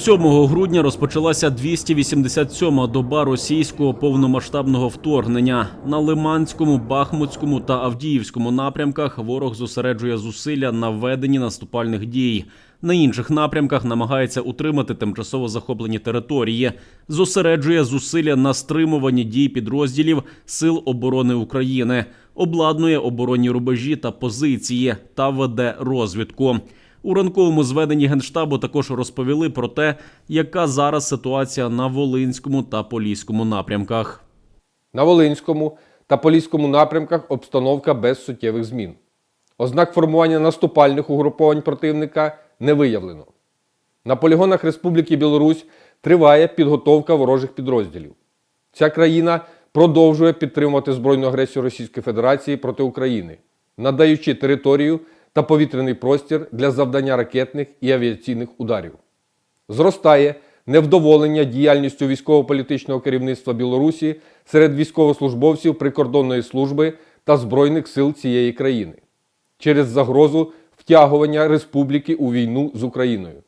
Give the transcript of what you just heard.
7 грудня розпочалася 287-ма доба російського повномасштабного вторгнення. На Лиманському, Бахмутському та Авдіївському напрямках ворог зосереджує зусилля на веденні наступальних дій. На інших напрямках намагається утримати тимчасово захоплені території, зосереджує зусилля на стримуванні дій підрозділів Сил оборони України, обладнує оборонні рубежі та позиції та веде розвідку. У ранковому зведенні генштабу також розповіли про те, яка зараз ситуація на Волинському та Поліському напрямках. На Волинському та Поліському напрямках обстановка без суттєвих змін. Ознак формування наступальних угруповань противника не виявлено. На полігонах Республіки Білорусь триває підготовка ворожих підрозділів. Ця країна продовжує підтримувати збройну агресію Російської Федерації проти України, надаючи територію та повітряний простір для завдання ракетних і авіаційних ударів. Зростає невдоволення діяльністю військово-політичного керівництва Білорусі серед військовослужбовців прикордонної служби та збройних сил цієї країни через загрозу втягування республіки у війну з Україною.